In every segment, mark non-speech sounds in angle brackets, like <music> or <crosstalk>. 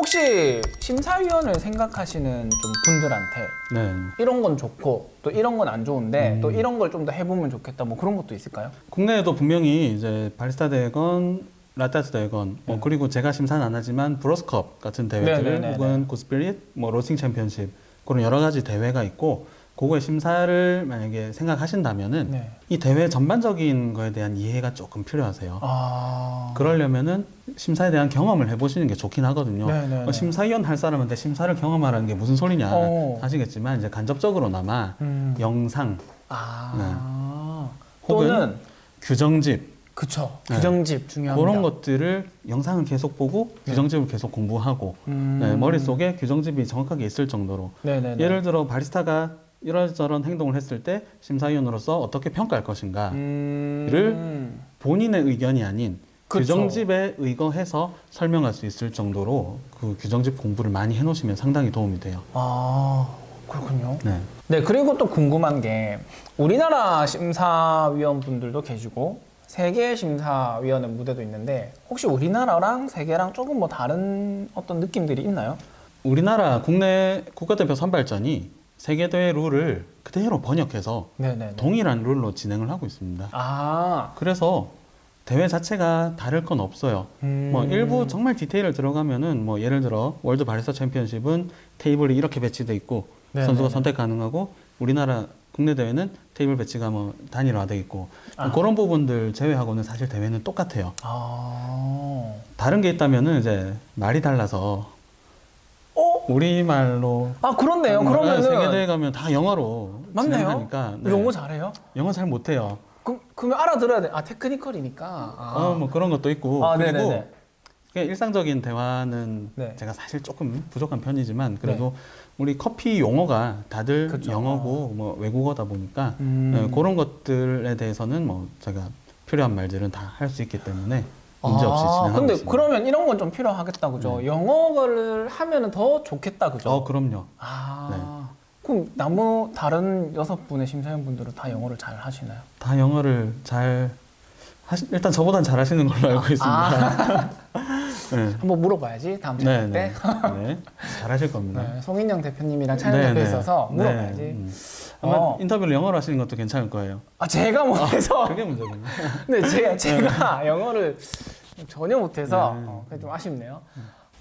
혹시 심사위원을 생각하시는 좀 분들한테 네. 이런 건 좋고 또 이런 건 안 좋은데 음. 또 이런 걸 좀 더 해보면 좋겠다 뭐 그런 것도 있을까요? 국내에도 분명히 이제 바리스타 대회건 라떼아트 대회건 뭐 네. 그리고 제가 심사는 안 하지만 브로스컵 같은 대회들 네 네네네. 혹은 구스피릿 뭐 로싱 챔피언십 그런 여러 가지 대회가 있고 그거의 심사를 만약에 생각하신다면은 네. 이 대회 전반적인 거에 대한 이해가 조금 필요하세요. 아 그러려면은 심사에 대한 경험을 해보시는 게 좋긴 하거든요. 어, 심사위원 할 사람한테 심사를 경험하라는 게 무슨 소리냐 어. 하시겠지만 이제 간접적으로나마 음. 영상, 아 혹은 또는 규정집 그쵸 네. 규정집 중요합니다. 그런 것들을 영상을 계속 보고 네. 규정집을 계속 공부하고 음. 네, 머릿속에 규정집이 정확하게 있을 정도로 네네네. 예를 들어 바리스타가 이런저런 행동을 했을 때 심사위원으로서 어떻게 평가할 것인가 음. 본인의 의견이 아닌 그쵸. 규정집에 의거해서 설명할 수 있을 정도로 그 규정집 공부를 많이 해놓으시면 상당히 도움이 돼요. 아 그렇군요. 네. 네 그리고 또 궁금한 게 우리나라 심사위원 분들도 계시고 세계 심사위원회 무대도 있는데 혹시 우리나라랑 세계랑 조금 뭐 다른 어떤 느낌들이 있나요? 우리나라 국내 국가대표 선발전이 세계대회 룰을 그대로 번역해서 네네. 동일한 룰로 진행을 하고 있습니다. 아 그래서 대회 자체가 다를 건 없어요. 음. 뭐 일부 정말 디테일을 들어가면은 뭐 예를 들어 월드 바리스타 챔피언십은 테이블이 이렇게 배치돼 있고 네네네. 선수가 선택 가능하고 우리나라 국내 대회는 테이블 배치가 뭐 단일화돼 있고 아. 그런 부분들 제외하고는 사실 대회는 똑같아요. 아. 다른 게 있다면은 이제 말이 달라서 어? 우리 말로 아 그렇네요. 그러면은 세계 대회 가면 다 영어로 맞네요. 진행하니까 네. 영어 잘해요? 영어 잘 못해요. 그, 그러면 알아들어야 돼. 아 테크니컬이니까. 아, 어, 뭐 그런 것도 있고 아, 그리고 네네네. 그냥 일상적인 대화는 네. 제가 사실 조금 부족한 편이지만 그래도 우리 커피 용어가 다들 그쵸. 영어고 뭐 외국어다 보니까 음. 네, 그런 것들에 대해서는 뭐 제가 필요한 말들은 다 할 수 있기 때문에 문제 없이 아, 진행하고 근데 있습니다. 그러면 이런 건 좀 필요하겠다 그죠? 영어를 하면은 더 좋겠다 그죠? 어 그럼요. 아. 그럼 나무 다른 여섯 분의 심사위원 분들은 다 영어를 잘 하시나요? 다 영어를 잘 하시, 일단 저보단 잘 하시는 걸로 알고 있습니다. 아, <laughs> 네. 한번 물어봐야지 다음 네, 촬영 네, 때. 네. 잘 하실 겁니다. 네, 송인영 대표님이랑 촬영 네, 옆에 네. 있어서 네, 물어봐야지. 음. 아마 어. 인터뷰를 영어로 하시는 것도 괜찮을 거예요. 아 제가 못해서. 그게 문제군요. <laughs> 근데 제가 제가 영어를 전혀 못해서 네. 어, 그게 좀 아쉽네요.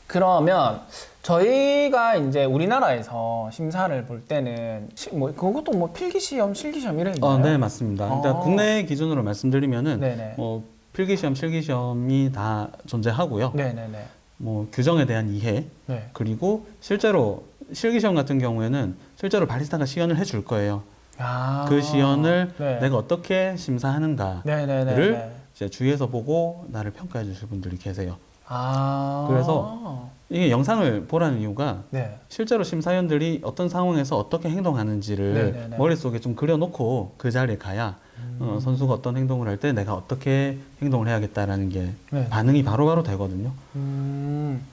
그러면 저희가 이제 우리나라에서 심사를 볼 때는 시- 뭐 그것도 뭐 필기 시험, 실기 시험 이래 있나요? 어, 네, 맞습니다. 일단 아. 국내 기준으로 말씀드리면은 네네. 뭐 필기 시험, 실기 시험이 다 존재하고요. 네네네. 뭐 규정에 대한 이해 네. 그리고 실제로 실기 시험 같은 경우에는 실제로 바리스타가 시연을 해줄 거예요. 아. 그 시연을 네. 내가 어떻게 심사하는가를 네네네. 이제 주위에서 보고 나를 평가해 주실 분들이 계세요. 아. 그래서 이게 영상을 보라는 이유가 네. 실제로 심사위원들이 어떤 상황에서 어떻게 행동하는지를 네네네. 머릿속에 좀 그려놓고 그 자리에 가야 어, 선수가 어떤 행동을 할 때 내가 어떻게 행동을 해야겠다라는 게 네. 반응이 바로 바로 되거든요. 음.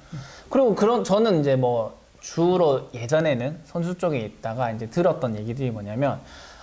그리고 그런 저는 이제 뭐 주로 예전에는 선수 쪽에 있다가 이제 들었던 얘기들이 뭐냐면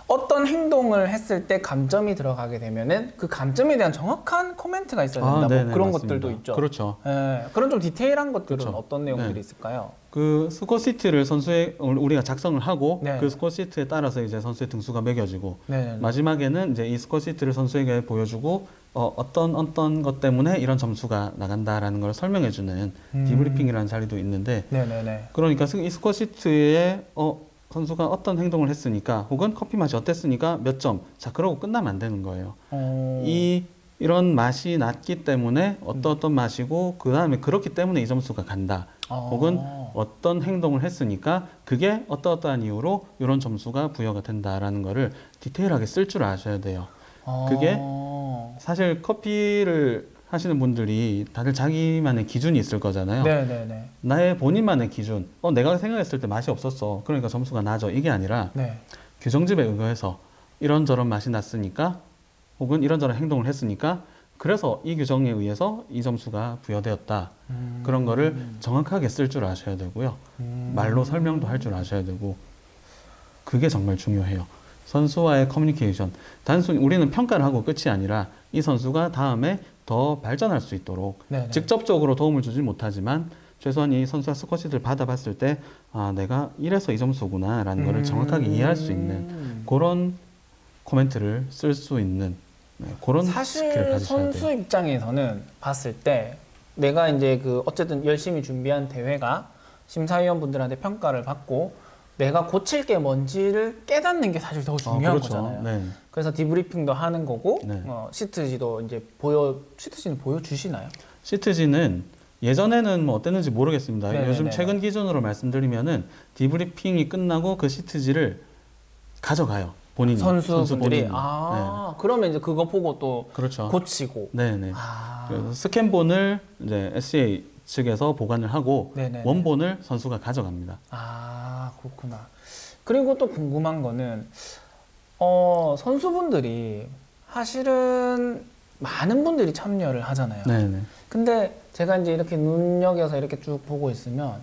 어떤 행동을 했을 때 감점이 들어가게 되면은 그 감점에 대한 정확한 코멘트가 있어야 된다. 뭐 네네, 그런 맞습니다. 것들도 있죠. 그렇죠. 예, 그런 좀 디테일한 것들은 그렇죠. 어떤 내용들이 네. 있을까요? 그 스코어 시트를 선수의 우리가 작성을 하고 네. 그 스코어 시트에 따라서 이제 선수의 등수가 매겨지고 네. 마지막에는 이제 이 스코어 시트를 선수에게 보여주고 어, 어떤 어떤 것 때문에 이런 점수가 나간다라는 걸 설명해주는 음. 디브리핑이라는 자리도 있는데 네네네. 그러니까 이 스코어 시트에 어, 선수가 어떤 행동을 했으니까 혹은 커피 맛이 어땠으니까 몇 점. 자, 그러고 끝나면 안 되는 거예요. 어... 이 이런 맛이 났기 때문에 어떤 어떤 맛이고 그 다음에 그렇기 때문에 이 점수가 간다. 어... 혹은 어떤 행동을 했으니까 그게 어떠 어떠한 이유로 이런 점수가 부여가 된다라는 거를 디테일하게 쓸 줄 아셔야 돼요. 그게 어... 사실 커피를 하시는 분들이 다들 자기만의 기준이 있을 거잖아요. 네네네. 나의 본인만의 기준. 어, 내가 생각했을 때 맛이 없었어. 그러니까 점수가 낮아. 이게 아니라 네. 규정집에 의거해서 이런저런 맛이 났으니까 혹은 이런저런 행동을 했으니까 그래서 이 규정에 의해서 이 점수가 부여되었다. 음... 그런 거를 정확하게 쓸 줄 아셔야 되고요. 음... 말로 설명도 할 줄 아셔야 되고 그게 정말 중요해요. 선수와의 커뮤니케이션. 단순히 우리는 평가를 하고 끝이 아니라 이 선수가 다음에 더 발전할 수 있도록 네네. 직접적으로 도움을 주지 못하지만 최소한 이 선수가 스코어시트를 받아봤을 때 아 내가 이래서 이 점수구나라는 거를 음. 정확하게 이해할 수 있는 그런 코멘트를 쓸 수 있는 네, 그런 스킬을 사실 가지셔야 선수 돼요. 입장에서는 봤을 때 내가 이제 그 어쨌든 열심히 준비한 대회가 심사위원분들한테 평가를 받고 내가 고칠 게 뭔지를 깨닫는 게 사실 더 중요한 아, 그렇죠. 거잖아요. 네. 그래서 디브리핑도 하는 거고 네. 어, 시트지도 이제 보여 시트지는 보여주시나요? 시트지는 예전에는 뭐 어땠는지 모르겠습니다. 네네네네. 요즘 최근 기준으로 말씀드리면은 디브리핑이 끝나고 그 시트지를 가져가요. 본인이 선수 선수분들이 본인이. 아 그러면 이제 그거 보고 또 네. 그렇죠. 고치고 네네. 아 그래서 스캔본을 이제 SCA 측에서 보관을 하고 네네네. 원본을 선수가 가져갑니다. 아 그렇구나. 그리고 또 궁금한 거는 어 선수분들이 사실은 많은 분들이 참여를 하잖아요. 네네. 근데 제가 이제 이렇게 눈여겨서 이렇게 쭉 보고 있으면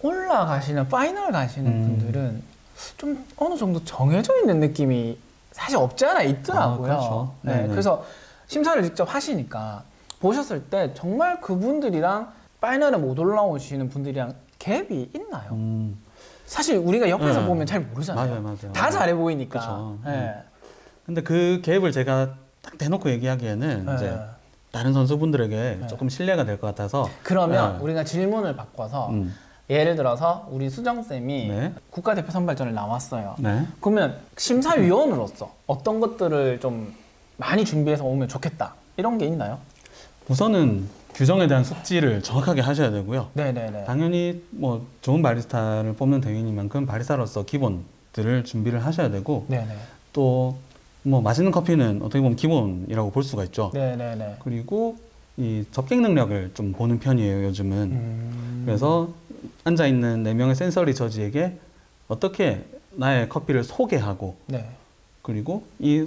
올라가시는 파이널 가시는 음. 분들은 좀 어느 정도 정해져 있는 느낌이 사실 없지 않아 있더라고요. 아, 그렇죠. 네, 네네. 그래서 심사를 직접 하시니까 보셨을 때 정말 그분들이랑 파이널에 못 올라오시는 분들이랑 갭이 있나요? 음, 사실 우리가 옆에서 네. 보면 잘 모르잖아요. 맞아요, 맞아요. 다 잘해 보이니까. 그쵸. 네. 근데 그 갭을 제가 딱 대놓고 얘기하기에는 네. 이제 다른 선수분들에게 네. 조금 신뢰가 될 것 같아서 그러면 네. 우리가 질문을 바꿔서 음, 예를 들어서 우리 수정 쌤이 네. 국가대표 선발전을 나왔어요. 네. 그러면 심사위원으로서 어떤 것들을 좀 많이 준비해서 오면 좋겠다 이런 게 있나요? 우선은 규정에 대한 숙지를 정확하게 하셔야 되고요. 네네네. 당연히 뭐 좋은 바리스타를 뽑는 대회니만큼 바리스타로서 기본들을 준비를 하셔야 되고 네네. 또 뭐 맛있는 커피는 어떻게 보면 기본이라고 볼 수가 있죠. 네네네. 그리고 이 접객 능력을 좀 보는 편이에요 요즘은. 음. 그래서 앉아 있는 네 명의 센서리 저지에게 어떻게 나의 커피를 소개하고 네. 그리고 이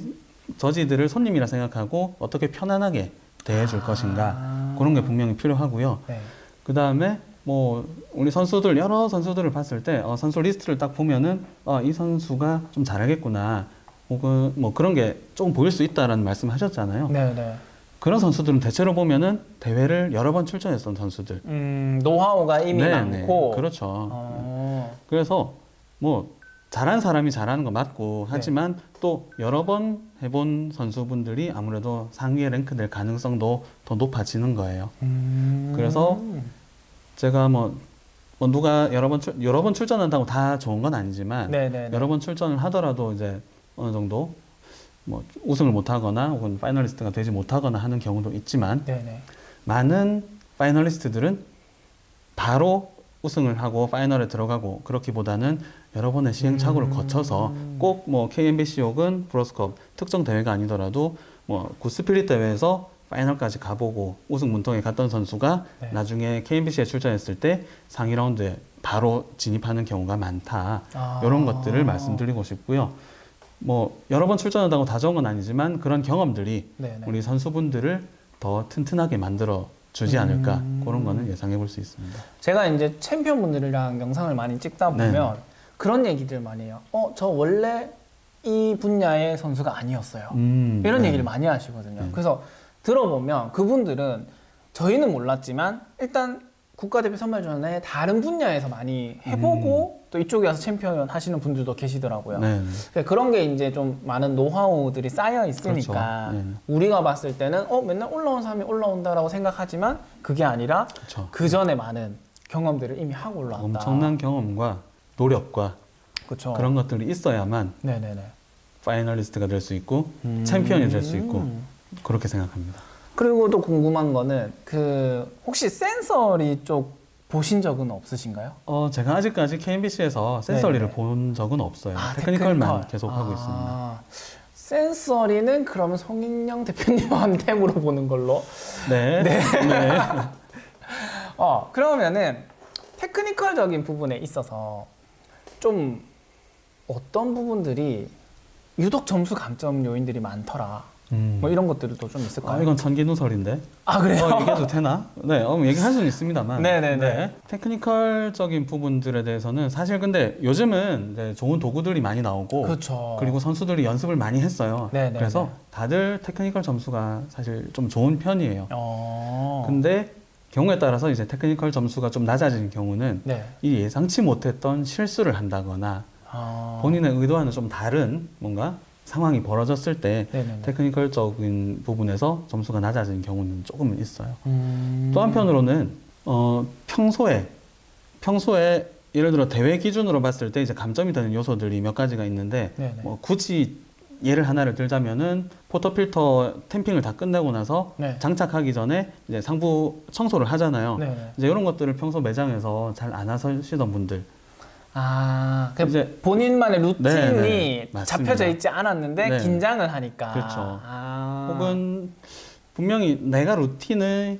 저지들을 손님이라 생각하고 어떻게 편안하게 대해줄 아. 것인가 그런 게 분명히 필요하고요. 네. 그 다음에 뭐 우리 선수들 여러 선수들을 봤을 때 어, 선수 리스트를 딱 보면은 어, 이 선수가 좀 잘하겠구나 혹은 뭐 그런 게 조금 보일 수 있다라는 말씀하셨잖아요. 네 네. 그런 선수들은 대체로 보면은 대회를 여러 번 출전했던 선수들. 음 노하우가 이미 네, 많고. 네. 그렇죠. 어. 그래서 뭐 잘한 사람이 잘하는 거 맞고 하지만 또 여러 번 해본 선수분들이 아무래도 상위에 랭크될 가능성도 더 높아지는 거예요. 음. 그래서 제가 뭐, 뭐 누가 여러 번 출, 여러 번 출전한다고 다 좋은 건 아니지만 네네네. 여러 번 출전을 하더라도 이제 어느 정도 뭐 우승을 못하거나 혹은 파이널리스트가 되지 못하거나 하는 경우도 있지만 네네. 많은 파이널리스트들은 바로 우승을 하고 파이널에 들어가고 그렇기보다는 여러 번의 시행착오를 음. 거쳐서 꼭 뭐 KMBC 혹은 브로스컵 특정 대회가 아니더라도 뭐 굿스피릿 대회에서 파이널까지 가보고 우승 문턱에 갔던 선수가 네. 나중에 KMBC에 출전했을 때 상위 라운드에 바로 진입하는 경우가 많다. 아. 이런 것들을 말씀드리고 싶고요. 뭐 여러 번 출전한다고 다 좋은 건 아니지만 그런 경험들이 네네. 우리 선수분들을 더 튼튼하게 만들어 주지 않을까 음. 그런 거는 예상해 볼 수 있습니다. 제가 이제 챔피언분들이랑 영상을 많이 찍다 네. 보면 그런 얘기들 많이 해요. 어, 저 원래 이 분야의 선수가 아니었어요. 음, 이런 네. 얘기를 많이 하시거든요. 네. 그래서 들어보면 그분들은 저희는 몰랐지만 일단 국가대표 선발 전에 다른 분야에서 많이 해보고 또 이쪽에 와서 챔피언 하시는 분들도 계시더라고요. 음. 네, 네. 그러니까 그런 게 이제 좀 많은 노하우들이 쌓여 있으니까 그렇죠. 네. 우리가 봤을 때는 어 맨날 올라온 사람이 올라온다라고 생각하지만 그게 아니라 그렇죠. 그 전에 많은 경험들을 이미 하고 올라왔다. 엄청난 경험과 노력과 그렇죠. 그런 것들이 있어야만 네네네. 파이널리스트가 될 수 있고 챔피언이 될 수 있고 음. 그렇게 생각합니다. 그리고 또 궁금한 거는 그 혹시 센서리 쪽 보신 적은 없으신가요? 어, 제가 아직까지 KMBC에서 센서리를 네네. 본 적은 없어요. 아, 테크니컬만 테크니컬. 계속 하고 아, 있습니다. 센서리는 그러면 송인영 대표님한테 <laughs> 물어보는 걸로. <laughs> 네. 네. 어 그러면은 테크니컬적인 부분에 있어서 좀 어떤 부분들이 유독 점수 감점 요인들이 많더라. 음. 뭐 이런 것들도 좀 있을까요? 아, 이건 천기누설인데. 아 그래요? 어, 얘기해도 되나? 네, 어, 얘기할 수는 있습니다만. 네네네. 테크니컬적인 부분들에 대해서는 사실 근데 요즘은 이제 좋은 도구들이 많이 나오고 그렇죠. 그리고 선수들이 연습을 많이 했어요. 네네네. 그래서 다들 테크니컬 점수가 사실 좀 좋은 편이에요. 어. 근데 경우에 따라서 이제 테크니컬 점수가 좀 낮아진 경우는 네. 이 예상치 못했던 실수를 한다거나 아. 본인의 의도와는 좀 다른 뭔가 상황이 벌어졌을 때 네네네. 테크니컬적인 부분에서 점수가 낮아진 경우는 조금은 있어요. 음. 또 한편으로는 어, 평소에 평소에 예를 들어 대회 기준으로 봤을 때 이제 감점이 되는 요소들이 몇 가지가 있는데 네네. 뭐 굳이 예를 하나를 들자면은 포터 필터 템핑을 다 끝내고 나서 네. 장착하기 전에 이제 상부 청소를 하잖아요. 네네. 이제 이런 것들을 평소 매장에서 잘 안 하시던 분들 아, 그 이제 본인만의 루틴이 네, 네. 맞습니다. 잡혀져 있지 않았는데 네. 긴장을 하니까. 그렇죠. 아. 혹은 분명히 내가 루틴을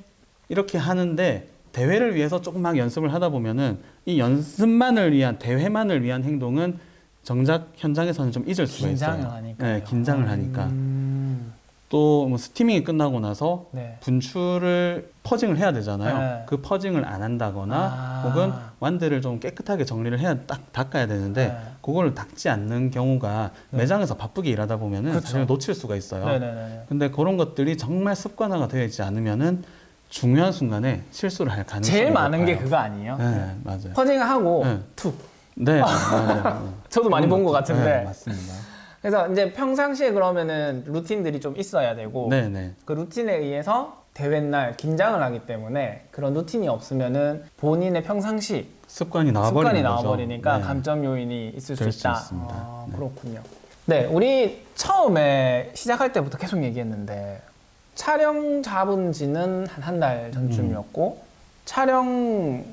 이렇게 하는데 대회를 위해서 조금 막 연습을 하다 보면은 이 연습만을 위한 대회만을 위한 행동은 정작 현장에서는 좀 잊을 수가 긴장을 있어요. 하니까. 네, 긴장을 하니까. 음. 또뭐 스티밍이 끝나고 나서 네. 분출을 퍼징을 해야 되잖아요. 네. 그 퍼징을 안 한다거나 아. 혹은 완드를 좀 깨끗하게 정리를 해야 딱 닦아야 되는데 네. 그거를 닦지 않는 경우가 네. 매장에서 바쁘게 일하다 보면은 그렇죠. 사실 놓칠 수가 있어요. 네네네. 근데 그런 것들이 정말 습관화가 되어 있지 않으면은 중요한 순간에 실수를 할 가능성이 제일 많은 게 높아요. 그거 아니에요? 네, 맞아요. 퍼징하고 네. 툭. 네, 맞아요. 저도 많이 본 것 같은데. 네, 맞습니다. 그래서 이제 평상시에 그러면은 루틴들이 좀 있어야 되고 네, 네. 그 루틴에 의해서 대회 날 긴장을 하기 때문에 그런 루틴이 없으면은 본인의 평상시 습관이 나와버리는 습관이 거죠. 나와버리니까 네. 감점 요인이 있을 수 될수 있다. 있습니다. 아, 네. 그렇군요. 네, 우리 처음에 시작할 때부터 계속 얘기했는데 촬영 잡은 지는 한 한 달 전쯤이었고 촬영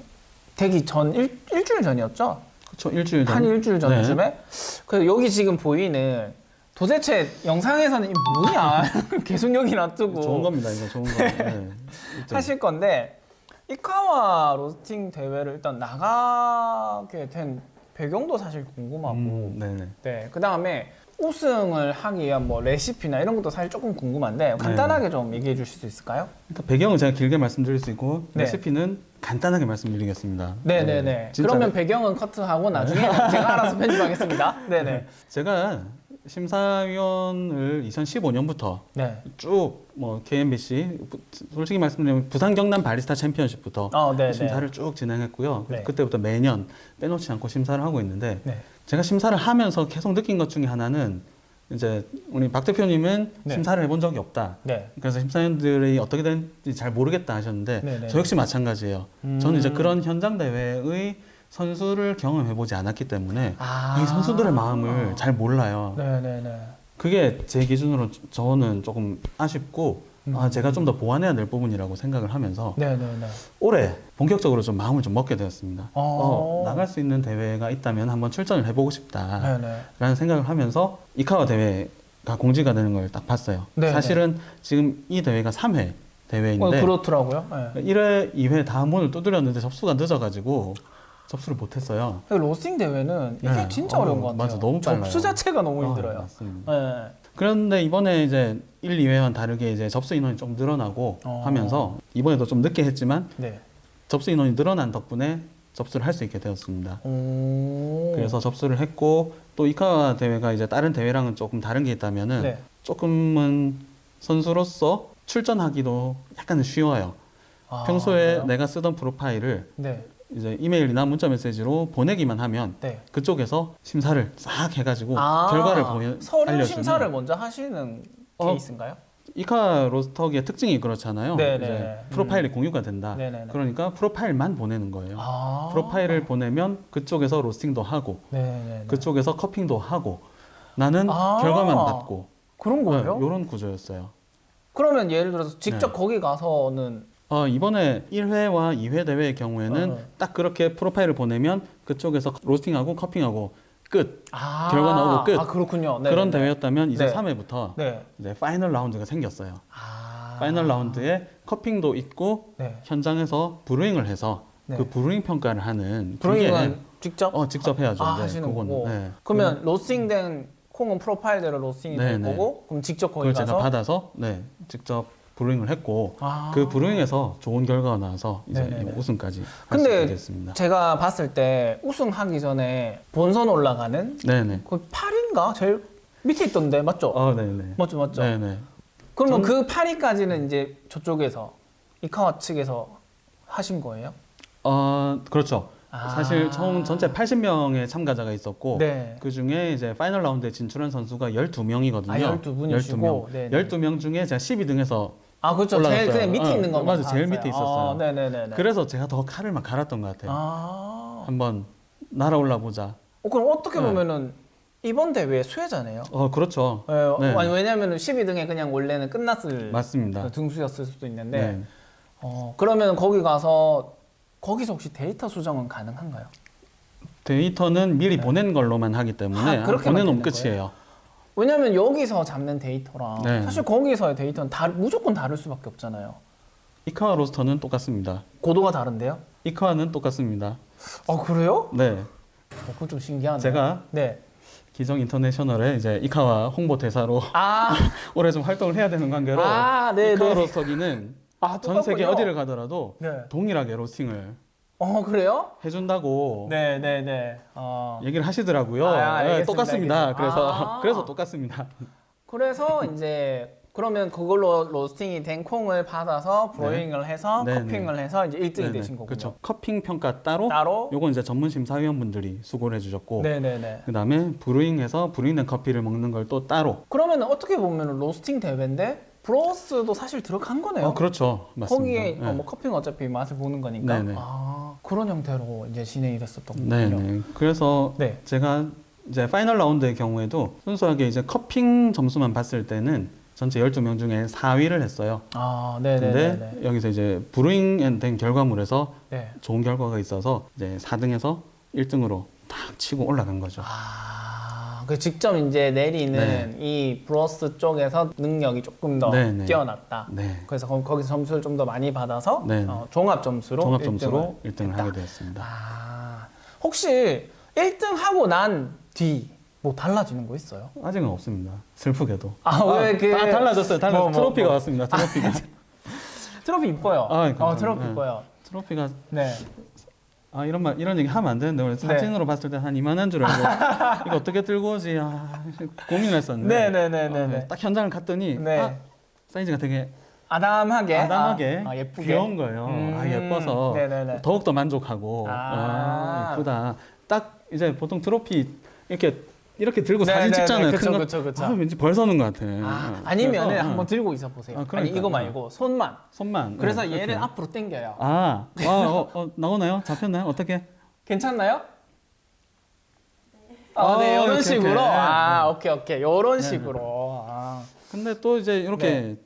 되기 전 일, 일주일 전이었죠? 그렇죠. 일주일 전. 한 일주일 전쯤에 네. 그래서 여기 지금 보이는 도대체 영상에서는 이 뭐냐 <laughs> 계속 여기 놔두고 좋은 겁니다. 이거 좋은 거. 네. <laughs> 하실 건데 이카와 로스팅 대회를 일단 나가게 된 배경도 사실 궁금하고 음, 네네. 네, 그 다음에 우승을 하기 위한 뭐 레시피나 이런 것도 사실 조금 궁금한데 간단하게 좀 얘기해 주실 수 있을까요? 그러니까 배경은 제가 길게 말씀드릴 수 있고 네. 레시피는 간단하게 말씀드리겠습니다. 네네네. 진짜 그러면 배경은 커트하고 나중에 <laughs> 제가 알아서 편집하겠습니다. 네네. <laughs> 제가 심사위원을 2015년부터 네. 쭉 뭐 KMBC 솔직히 말씀드리면 부산 경남 바리스타 챔피언십부터 어, 네네. 심사를 쭉 진행했고요. 네. 그때부터 매년 빼놓지 않고 심사를 하고 있는데 네. 제가 심사를 하면서 계속 느낀 것 중에 하나는 이제 우리 박 대표님은 네. 심사를 해본 적이 없다. 네. 그래서 심사위원들이 어떻게 되는지 잘 모르겠다 하셨는데 네 네. 저 역시 마찬가지예요. 음. 저는 이제 그런 현장 대회의 선수를 경험해보지 않았기 때문에 아. 이 선수들의 마음을 잘 몰라요. 네 네 네. 그게 제 기준으로 저는 조금 아쉽고 음. 아, 제가 좀 더 보완해야 될 부분이라고 생각을 하면서 네네네. 올해 본격적으로 좀 마음을 좀 먹게 되었습니다. 어. 어, 나갈 수 있는 대회가 있다면 한번 출전을 해보고 싶다라는 네네. 생각을 하면서 이카와 대회가 공지가 되는 걸 딱 봤어요. 네네. 사실은 지금 이 대회가 3회 어, 대회인데 그렇더라고요. 네. 1회, 2회 다 문을 두드렸는데 접수가 늦어가지고 접수를 못했어요. 그 로스팅 대회는 이게 네. 진짜 어, 어려운 것 같아요. 맞아, 너무 빨라요. 접수 자체가 너무 아, 힘들어요. 맞습니다. 네. 그런데 이번에 이제 1, 2회와는 다르게 이제 접수 인원이 좀 늘어나고 어. 하면서 이번에도 좀 늦게 했지만 네. 접수 인원이 늘어난 덕분에 접수를 할 수 있게 되었습니다. 오. 그래서 접수를 했고 또 이카 대회가 이제 다른 대회랑은 조금 다른 게 있다면은 네. 조금은 선수로서 출전하기도 약간 쉬워요. 아, 평소에 그래요? 내가 쓰던 프로파일을 네. 이제 이메일이나 문자 메시지로 보내기만 하면 네. 그쪽에서 심사를 싹 해가지고 아, 결과를 보여 서류 알려주면 심사를 먼저 하시는 어, 케이스인가요? 이카 로스터기의 특징이 그렇잖아요. 네네. 이제 프로파일이 공유가 된다. 네네네. 그러니까 프로파일만 보내는 거예요. 아. 프로파일을 보내면 그쪽에서 로스팅도 하고 네네. 그쪽에서 커핑도 하고 나는 아. 결과만 받고 그런 거예요? 이런 구조였어요. 그러면 예를 들어서 직접 네. 거기 가서는 어, 이번에 1회와 2회 대회의 경우에는 어. 딱 그렇게 프로파일을 보내면 그쪽에서 로스팅하고 커핑하고 끝 아. 결과 나오고 끝. 아 그렇군요. 네. 그런 대회였다면 이제 네. 3회부터 네. 이제 파이널 라운드가 생겼어요. 아. 파이널 라운드에 커핑도 있고 네. 현장에서 브루잉을 해서 네. 그 브루잉 평가를 하는 브로잉은 그게 직접 어 직접 해야죠. 아, 네, 하시는 그거는. 거고. 네. 그러면 로스팅된 콩은 프로파일대로 로스팅이 네, 될 네. 거고 그럼 직접 거기 그걸 제가 가서 받아서 네 직접 브루잉을 했고 아. 그 브루잉에서 좋은 결과가 나와서 이제 네네네. 우승까지 할수 근데 있게 됐습니다. 제가 봤을 때 우승하기 전에 본선 올라가는 네네. 그 8인가 제일 밑에 있던데 맞죠? 어 네네. 맞죠 맞죠. 네네. 그러면 그 8위까지는 이제 저쪽에서 이카와 측에서 하신 거예요? 어, 그렇죠. 아. 사실 총 전체 80명의 참가자가 있었고 네. 그 중에 이제 파이널 라운드에 진출한 선수가 12명이거든요. 아, 12 분이시고. 네네. 12명 중에 제가 12등에서 아, 그렇죠. 제일 올라갔어요. 그냥 밑에 어, 있는 거 맞아, 제일 밑에 있었어요. 네, 네, 네, 네. 그래서 제가 더 칼을 막 갈았던 것 같아요. 아. 한번 날아올라 보자. 어, 그럼 어떻게 네. 보면은 이번 대회 수혜자네요. 어, 그렇죠. 예, 네. 아니, 왜냐면은 12등에 그냥 원래는 끝났을 맞습니다. 그 등수였을 수도 있는데 네. 어, 그러면 거기 가서 거기서 혹시 데이터 수정은 가능한가요? 데이터는 미리 보낸 걸로만 하기 때문에 네. 아, 그렇게만 보내놓으면 되는 끝이에요. 왜냐면 여기서 잡는 데이터랑 네. 사실 거기서의 데이터는 다, 무조건 다를 수밖에 없잖아요. 이카와 로스터는 똑같습니다. 고도가 다른데요? 이카와는 똑같습니다. 아 그래요? 네. 어, 그건 좀 신기하네요. 제가 네. 기정 인터내셔널에 이제 이카와 홍보 대사로 아, <laughs> 올해 좀 활동을 해야 되는 관계로 아, 네, 이카와 네. 로스터기는 아, 전 세계 똑같군요. 어디를 가더라도 네. 동일하게 로스팅을 어 그래요? 해준다고 네, 네, 네. 어. 얘기를 하시더라고요. 아, 네, 알겠습니다, 똑같습니다. 알겠습니다. 그래서 아. <laughs> 그래서 똑같습니다. 그래서 이제 그러면 그걸로 로스팅이 된 콩을 받아서 브로잉을 해서 네, 커핑을 해서 이제 1등이 네네. 되신 거군요. 그렇죠. 커핑 평가 따로 따로. 요건 이제 전문 심사위원분들이 수고를 해주셨고 네, 네, 네. 그다음에 브루잉해서 브루잉된 커피를 먹는 걸 또 따로. 그러면 어떻게 보면 로스팅 대회인데 브로스도 사실 들어간 거네요. 어 그렇죠. 맞습니다. 거기에 네. 어, 뭐 커피는 어차피 맛을 보는 거니까. 네네. 아 그런 형태로 이제 진행이 됐었던 거군요. 네네. 그래서 네. 제가 이제 파이널 라운드의 경우에도 순수하게 이제 커핑 점수만 봤을 때는 전체 12명 중에 4위를 했어요. 아, 네, 네, 근데 네, 네. 여기서 이제 브루잉 된 결과물에서 네. 좋은 결과가 있어서 이제 4등에서 1등으로 탁 치고 올라간 거죠. 아, 그 직접 이제 내리는 네. 이 브로스 쪽에서 능력이 조금 더 네, 네. 뛰어났다. 네. 그래서 거, 거기서 점수를 좀 더 많이 받아서 네. 어, 종합 점수로 종합 점수로 1등을 1등을 했다. 하게 되었습니다. 아, 혹시 1등 하고 난 뒤 뭐 달라지는 거 있어요? 아직은 없습니다. 슬프게도. 아, 왜 그- 아, 달라졌어요. 달라. 뭐, 뭐, 트로피가 뭐. 왔습니다. 트로피가. <laughs> 트로피 이뻐요. 아, 감사합니다. 어, 트로피 네. 이뻐요. 트로피가 네. 아 이런 말 이런 얘기 하면 안 되는데 원래 사진으로 봤을 때 한 이만한 줄 알고 <laughs> 이거 어떻게 들고 오지 아 고민했었는데 네, 네, 네, 네, 아, 네. 딱 현장을 갔더니 네. 아, 사이즈가 되게 아담하게. 아담하게 아, 아, 예쁘게. 귀여운 거예요. 음, 아 예뻐서 네네네. 더욱 더 만족하고 아. 아, 예쁘다. 딱 이제 보통 트로피 이렇게 이렇게 들고 네, 사진 네, 찍잖아요. 네, 그쵸, 큰 거. 그쵸, 그쵸. 아, 왠지 벌 서는 것 같아. 아, 어, 아니면은 그래서, 한번 어, 들고 있어 보세요. 아, 아니. 이거 말고 손만. 손만. 그래서 네, 얘를 이렇게. 앞으로 당겨요. 아, 아 어, 어, 나오나요? 잡혔나요? 어떻게? 괜찮나요? 아, 아, 네, 이런 오케이, 식으로. 오케이. 아, 오케이, 오케이. 이런 네, 식으로. 아. 근데 또 이제 이렇게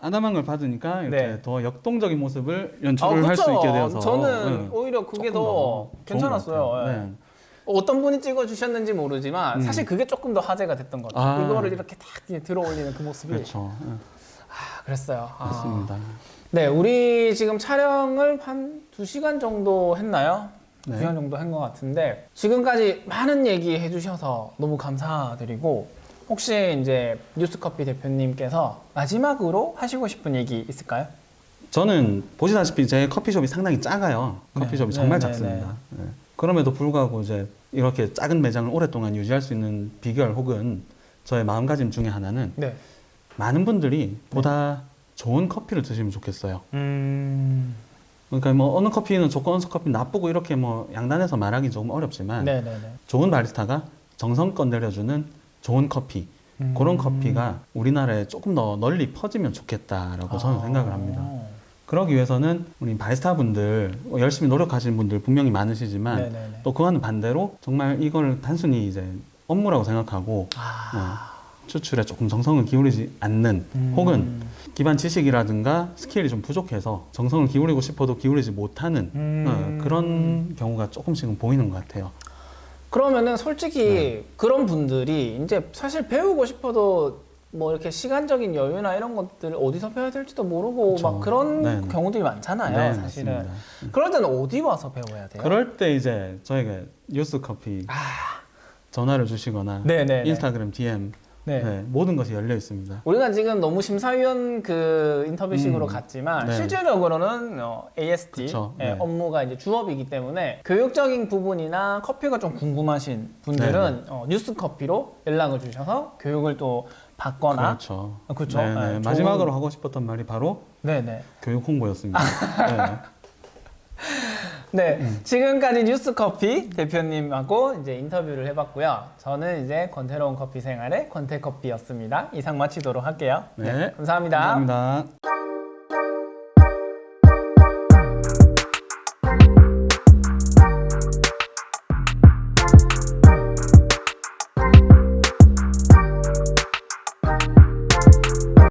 아담한 걸 받으니까 이렇게 네. 더 역동적인 모습을 아, 연출을 할수 그쵸. 있게 되어서 저는 네. 오히려 그게 더 괜찮았어요. 네. 어떤 분이 찍어주셨는지 모르지만 음. 사실 그게 조금 더 화제가 됐던 것 같아요. 아. 이거를 이렇게 딱 이제 들어 올리는 그 모습이. 그렇죠. 네. 아, 그랬어요. 아. 맞습니다. 네, 우리 지금 촬영을 한 2시간 정도 했나요? 네. 2시간 정도 한 것 같은데 지금까지 많은 얘기 해주셔서 너무 감사드리고 혹시 이제 뉴스커피 대표님께서 마지막으로 하시고 싶은 얘기 있을까요? 저는 보시다시피 제 커피숍이 상당히 작아요. 네. 커피숍이 네, 정말 네, 작습니다. 네. 그럼에도 불구하고 이제 이렇게 작은 매장을 오랫동안 유지할 수 있는 비결 혹은 저의 마음가짐 중에 하나는 네. 많은 분들이 보다 좋은 커피를 드시면 좋겠어요. 음. 그러니까 뭐 어느 커피는 좋고 어느 커피 나쁘고 이렇게 뭐 양단해서 말하기 조금 어렵지만 네네네. 좋은 바리스타가 정성껏 내려주는 좋은 커피 음. 그런 커피가 우리나라에 조금 더 널리 퍼지면 좋겠다라고 저는 아. 생각을 합니다. 그러기 위해서는 우리 바리스타 분들 뭐 열심히 노력하시는 분들 분명히 많으시지만 네네네. 또 그와는 반대로 정말 이걸 단순히 이제 업무라고 생각하고 아. 추출에 조금 정성을 기울이지 않는 음. 혹은 기반 지식이라든가 스킬이 좀 부족해서 정성을 기울이고 싶어도 기울이지 못하는 음. 어, 그런 경우가 조금씩은 보이는 것 같아요. 그러면은 솔직히 네. 그런 분들이 이제 사실 배우고 싶어도 뭐 이렇게 시간적인 여유나 이런 것들을 어디서 배워야 될지도 모르고 그쵸. 막 그런 네, 네. 경우들이 많잖아요, 네, 사실은. 맞습니다. 그럴 때는 어디 와서 배워야 돼요? 그럴 때 이제 저에게 뉴스 커피 아, 전화를 주시거나 네네. 인스타그램 DM 네. 네, 모든 것이 열려 있습니다. 우리가 지금 너무 심사위원 그 인터뷰식으로 음. 갔지만 네. 실질적으로는 어, AST 그쵸, 예, 네. 업무가 이제 주업이기 때문에 교육적인 부분이나 커피가 좀 궁금하신 분들은 어, 뉴스 커피로 연락을 주셔서 교육을 또 받거나 그렇죠. 아, 그쵸. 네, 네. 네, 마지막으로 하고 싶었던 말이 바로 네네 교육 홍보였습니다. <laughs> 네. 네, 지금까지 뉴스커피 대표님하고 이제 인터뷰를 해봤고요. 저는 이제 권태로운 커피 생활의 권태커피였습니다. 이상 마치도록 할게요. 네. 감사합니다. 감사합니다.